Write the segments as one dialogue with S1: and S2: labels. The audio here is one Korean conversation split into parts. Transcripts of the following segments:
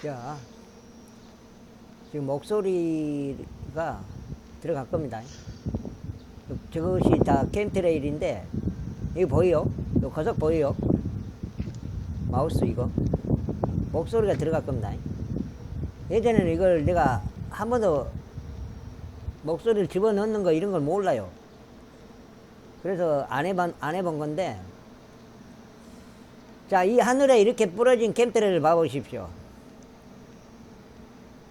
S1: 자, 지금 목소리가 들어갈 겁니다. 저것이 다 캠트레일인데, 이거 보여요? 요 거석 보여요? 마우스 이거? 목소리가 들어갈 겁니다. 예전에는 이걸 내가 한 번도 목소리를 집어넣는 거 이런 걸 몰라요. 그래서 안 해본, 안 해본 건데, 자, 이 하늘에 이렇게 부러진 캠트레일을 봐보십시오.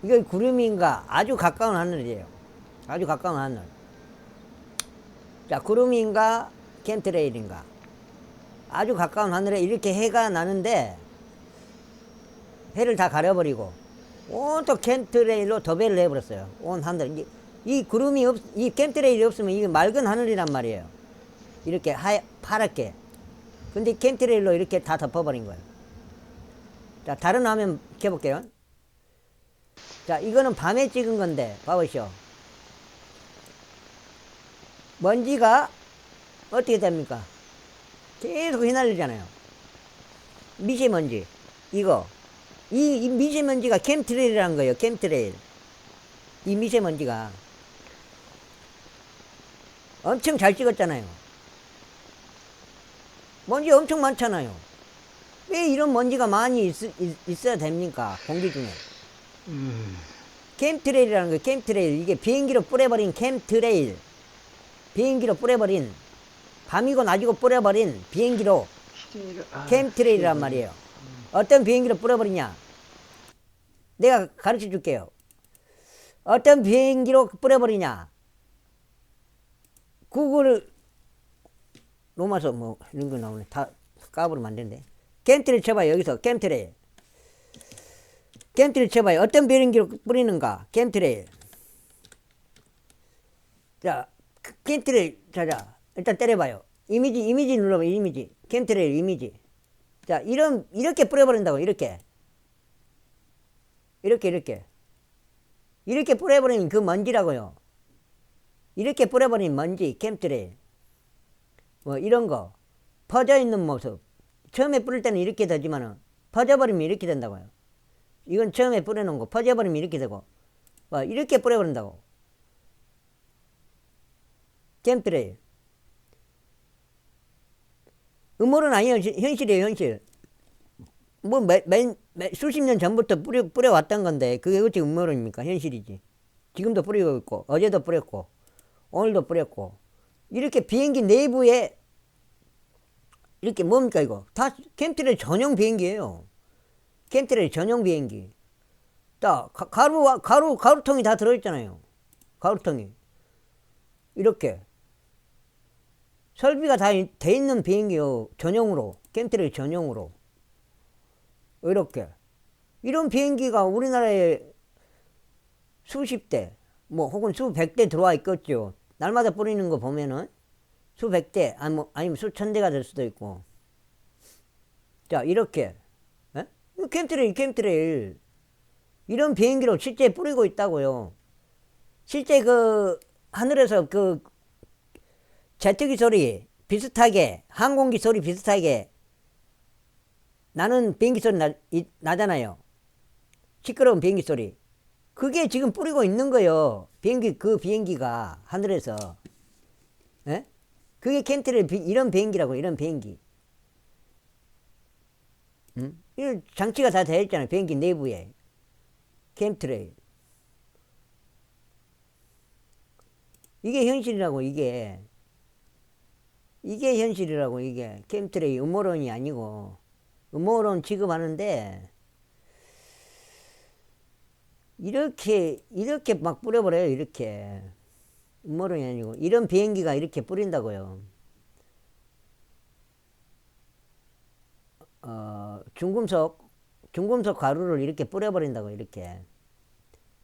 S1: 이게 구름인가 아주 가까운 하늘이에요. 아주 가까운 하늘. 자, 구름인가 캠트레일인가 아주 가까운 하늘에 이렇게 해가 나는데 해를 다 가려버리고 온통 캠트레일로 도배를 해버렸어요. 온 하늘. 이, 이 구름이 없, 이 캠트레일이 없으면 이게 맑은 하늘이란 말이에요. 이렇게 하, 파랗게. 근데 캠트레일로 이렇게 다 덮어버린 거예요. 자, 다른 화면 켜볼게요. 자, 이거는 밤에 찍은 건데, 봐보시오. 먼지가 어떻게 됩니까? 계속 휘날리잖아요. 미세먼지. 이거. 이, 이 미세먼지가 캠트레일이라는 거예요. 캠트레일. 이 미세먼지가. 엄청 잘 찍었잖아요. 먼지 엄청 많잖아요. 왜 이런 먼지가 많이 있, 있, 어야 됩니까? 공기 중에. 캠트레일이라는 거예요. 캠트레일. 이게 비행기로 뿌려버린 캠트레일. 비행기로 뿌려버린, 밤이고 낮이고 뿌려버린 비행기로 캠트레일이란 말이에요. 어떤 비행기로 뿌려버리냐? 내가 가르쳐 줄게요. 어떤 비행기로 뿌려버리냐? 구글, 로마서 뭐, 이런 거 나오네. 다 까버리면 안 되는데. 캠트레일 쳐봐요. 여기서 캠트레일. 캠트레일 쳐봐요. 어떤 비행기로 뿌리는가? 캠트레일. 자, 그 캠트레일 찾아. 일단 때려봐요. 이미지, 이미지 눌러봐. 이미지. 캠트레일 이미지. 자, 이런, 이렇게 뿌려버린다고. 이렇게. 이렇게, 이렇게. 이렇게 뿌려버리는 그 먼지라고요. 이렇게 뿌려버린 먼지, 캠트레일. 뭐, 이런 거. 퍼져 있는 모습. 처음에 뿌릴 때는 이렇게 되지만은, 퍼져버리면 이렇게 된다고요. 이건 처음에 뿌려놓은 거. 퍼져버리면 이렇게 되고. 뭐, 이렇게 뿌려버린다고. 캠트레일. 음모론 아니에요. 시- 현실이에요, 현실. 뭐, 매, 매, 매, 수십 년 전부터 뿌려, 뿌려왔던 건데, 그게 어떻게 음모론입니까? 현실이지. 지금도 뿌리고 있고, 어제도 뿌렸고, 오늘도 뿌렸고, 이렇게 비행기 내부에, 이렇게 뭡니까, 이거? 다 캠트레일 전용 비행기예요 캠트레일 전용 비행기. 딱, 가- 가루, 가루, 가루통이 다 들어있잖아요. 가루통이. 이렇게. 설비가 다 돼 있는 비행기요. 전용으로. 캠트레일 전용으로. 이렇게. 이런 비행기가 우리나라에 수십 대, 뭐, 혹은 수백 대 들어와 있겠죠. 날마다 뿌리는 거 보면은 수백 대, 뭐, 아니면 수천 대가 될 수도 있고. 자, 이렇게. 에? 캠트레일, 캠트레일. 이런 비행기로 실제 뿌리고 있다고요. 실제 그, 하늘에서 그, 제트기 소리 비슷하게, 항공기 소리 비슷하게 나는 비행기 소리 나, 이, 나잖아요. 시끄러운 비행기 소리. 그게 지금 뿌리고 있는 거예요. 비행기, 그 비행기가 하늘에서. 예? 그게 캠트레일, 비- 이런 비행기라고, 이런 비행기. 응? 장치가 다 되어 있잖아요. 비행기 내부에. 캠트레일. 이게 현실이라고, 이게. 이게 현실이라고, 이게. 캠트레일 음모론이 아니고. 음모론 취급하는데, 이렇게, 이렇게 막 뿌려버려요, 이렇게. 음모론이 아니고. 이런 비행기가 이렇게 뿌린다고요. 어, 중금속, 중금속 가루를 이렇게 뿌려버린다고, 이렇게.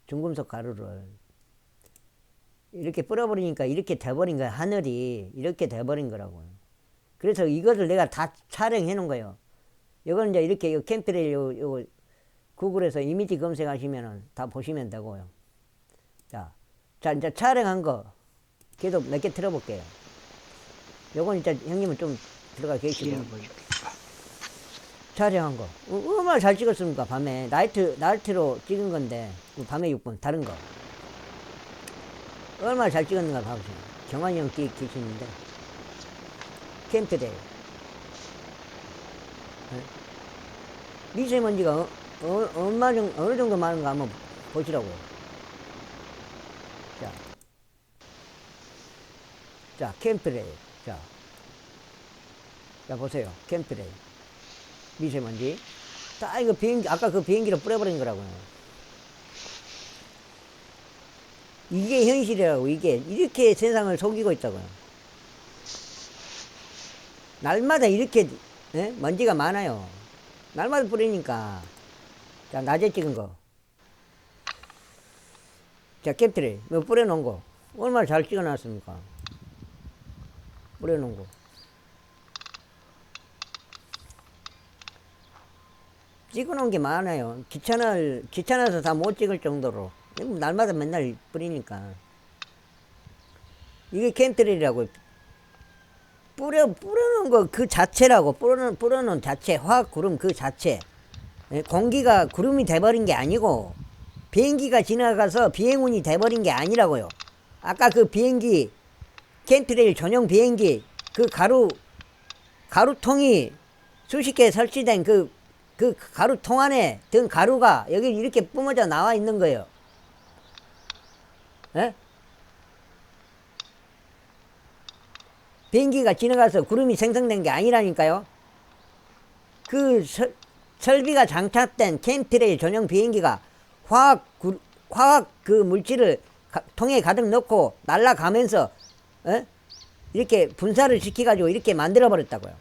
S1: 중금속 가루를. 이렇게 뿌려버리니까 이렇게 돼버린 거야. 하늘이 이렇게 돼버린 거라고요. 그래서 이거를 내가 다 촬영해 놓은 거예요. 이건 이제 이렇게 요 캠트레일 요, 요 구글에서 이미지 검색하시면은 다 보시면 되고요. 자, 자 이제 촬영한 거 계속 몇 개 틀어볼게요. 요건 이제 형님은 좀 들어가 계시고. 촬영한 거. 어, 얼마나 잘 찍었습니까, 밤에. 나이트, 나이트로 찍은 건데, 그 밤에 6분, 다른 거. 얼마나 잘 찍었는가 봐보세요. 경환이 형 끼, 계시는데. 캠프대. 미세먼지가 어, 어, 어느 정도 많은가 한번 보시라고요. 자. 자, 캠프레이. 자. 자, 보세요. 캠프레이. 미세먼지. 다 이거 비행기, 아까 그 비행기로 뿌려버린 거라고요. 이게 현실이라고, 이게. 이렇게 세상을 속이고 있다고요. 날마다 이렇게, 예? 먼지가 많아요. 날마다 뿌리니까. 자, 낮에 찍은 거. 자, 캡트리. 뭐 뿌려놓은 거. 얼마나 잘 찍어놨습니까? 뿌려놓은 거. 찍어놓은 게 많아요. 귀찮아, 귀찮아서 다 못 찍을 정도로. 날마다 맨날 뿌리니까. 이게 캠트리라고. 뿌려, 뿌려놓은 거 그 자체라고. 뿌려놓은, 뿌려놓은 자체. 화학 구름 그 자체. 예, 공기가 구름이 돼버린 게 아니고, 비행기가 지나가서 비행운이 돼버린 게 아니라고요. 아까 그 비행기, 켄트레일 전용 비행기, 그 가루, 가루통이 수십 개 설치된 그, 그 가루 통 안에 든 가루가 여기 이렇게 뿜어져 나와 있는 거예요. 예? 비행기가 지나가서 구름이 생성된 게 아니라니까요. 그 설, 설비가 장착된 캠트레일 전용 비행기가 화학 구, 화학 그 물질을 가- 통에 가득 넣고 날아가면서 에? 이렇게 분사를 시켜가지고 이렇게 만들어 버렸다고요.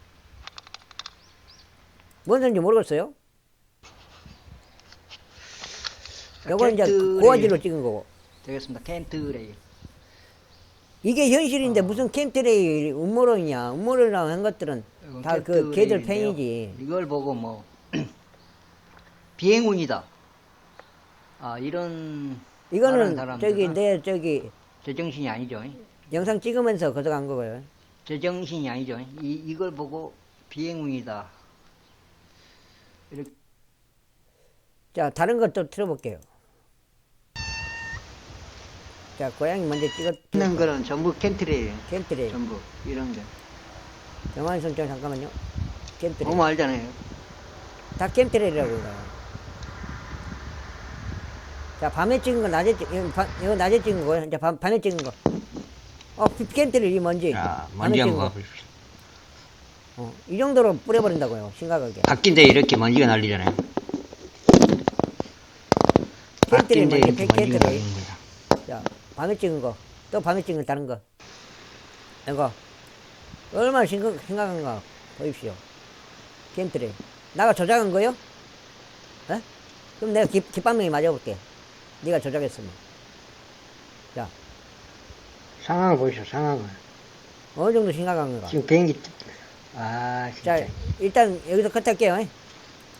S1: 뭔 소리인지 모르겠어요? 요건 이제. 고화질로 찍은 거고.
S2: 되겠습니다. 켄트레일.
S1: 이게 현실인데 무슨 캠트레일 음모론이냐. 음모론이라고 한 것들은
S2: 이건
S1: 다그 걔들
S2: 켄트레일인데요.
S1: 팬이지.
S2: 이걸 보고 뭐 비행운이다. 아 이런
S1: 이거는
S2: 사람들은
S1: 저기 내 저기
S2: 제정신이 아니죠.
S1: 영상 찍으면서 가져간 거고요.
S2: 제정신이 아니죠. 이 이걸 보고 비행운이다. 이렇게
S1: 자, 다른 것도 틀어볼게요. 자, 고양이 먼저 찍었,
S2: 있는 거는 전부 켄트레일.
S1: 캠트레일.
S2: 전부 이런 게.
S1: 영환 선장 잠깐만요. 캠트레일.
S2: 너무 알잖아요.
S1: 다 캠트레일이라고 그래요. 자, 밤에 찍은 거 낮에 찍, 이거, 밤- 이거 낮에 찍은 거예요. 이제 밤, 밤에 찍은 거. 어, 피- 캠트레일 이 먼지.
S3: 자,
S1: 밤에
S3: 먼지
S1: 찍은
S3: 한번
S1: 거.
S3: 봐보십시오.
S1: 어, 이 정도로 뿌려버린다고요. 심각하게.
S3: 바뀐데 이렇게 먼지가 날리잖아요.
S1: 캠트레일
S3: 바뀐데
S1: 먼지,
S3: 이렇게 먼지가. 날리는 거야.
S1: 자, 밤에 찍은 거. 또 밤에 찍은 거, 다른 거. 이거. 얼마나 심각, 심각한가. 보십시오. 캠트레. 나가 조작한 거요? 에? 그럼 내가 기, 깃방명이 맞아볼게. 네가 조작했으면. 자,
S3: 상황을 보십시오, 상황을.
S1: 어느 정도 심각한 건가.
S3: 지금 비행기, 뜨- 아, 진짜.
S1: 자, 일단 여기서 컷할게요. 잉?